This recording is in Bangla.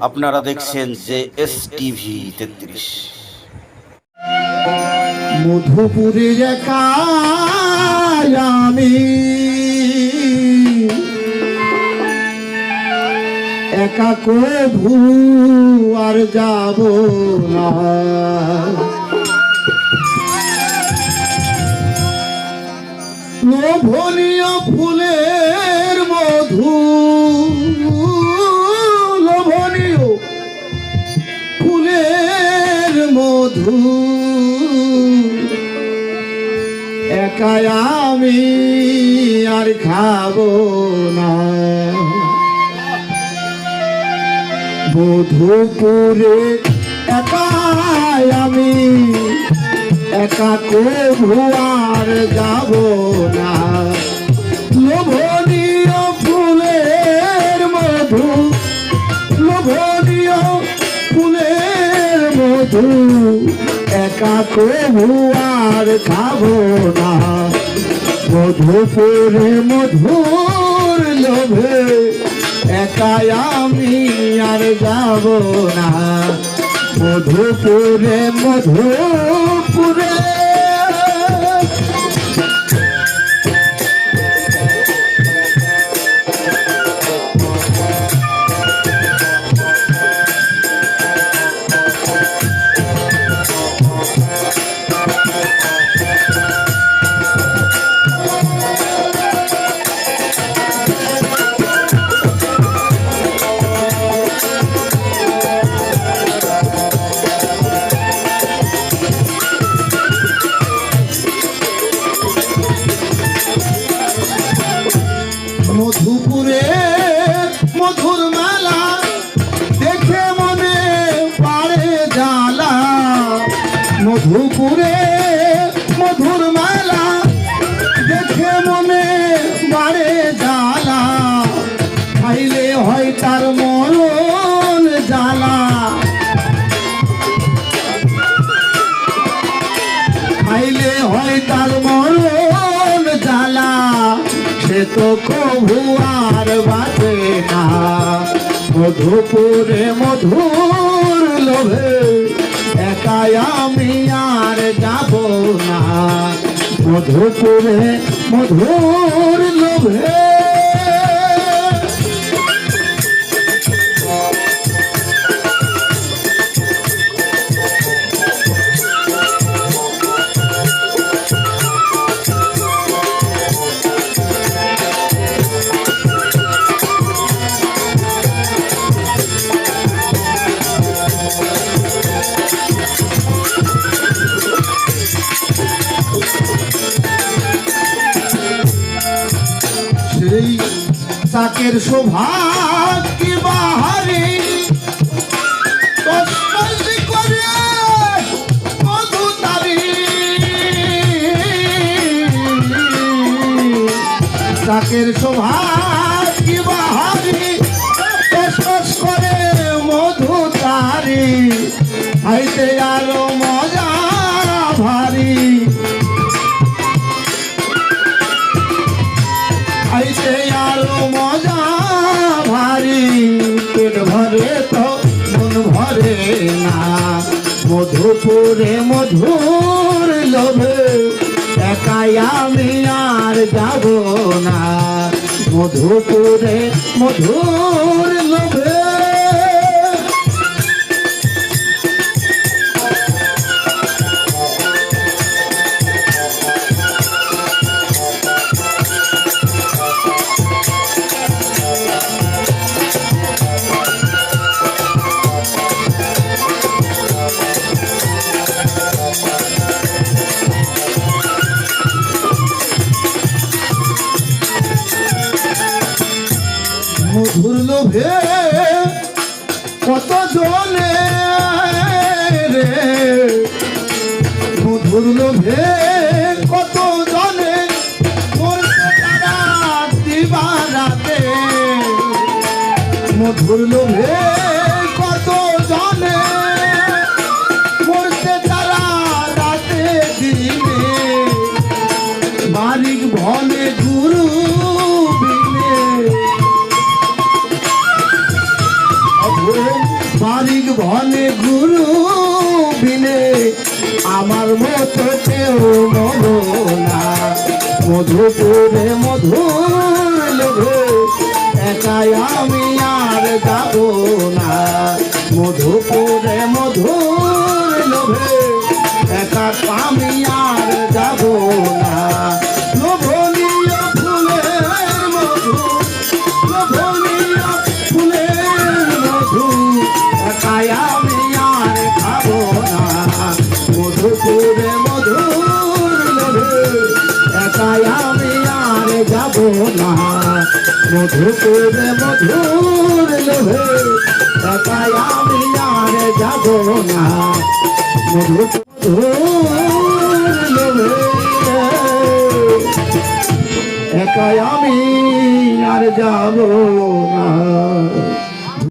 আপনারা দেখছেন যে এস টিভি তেত্রিশ। মধুপুরে আমি। একা কভু আর যাব না। লোভনীয় ফুলের মধু মধু একাই আমি আর খাব না। মধুপুরে একাই আমি, একা কভু আর যাব না। লোভনীয় মধু একা কবু আর খাব না। মধুপুরে, মধুর লোভে একাই আমি আর যাব না। মধুপুরে মধুপুরে মধুপুরে মধুর মেলা দেখে মনে পারে জালা মধুপুরে মধুর মেলা দেখে মনে পারে জালা খাইলে হয় তার মরণ তো কভু আর বাঁচে না। মধুপুরে মধুর লোভে একাই আমি আর যাব না। মধুপুরে মধুর লোভে সেই চাকের কি বাহারে? চাকের কি বাহারে? তসমাস করে মধু তারি। খাইতে আরও মজা ভারী। ভরে তো মন ভরে না। মধুপুরে মধুর লোভে, একাই আমি আর যাব না। মধুপুরে মধুর লোভে কত জনে রে। মধুর লোভে কত জনে মধুর লোভে বনে গুরু বিনে আমার মতো কেউ মনো না। মধুপুরে মধু লোভে, একাই আমি আর যাব তাই আমি আর যাব না। মধুপুরে মধুর লোভে, তাই আমি আর যাব না। মধুপুর লোভে, একাই আমি আর যাব না।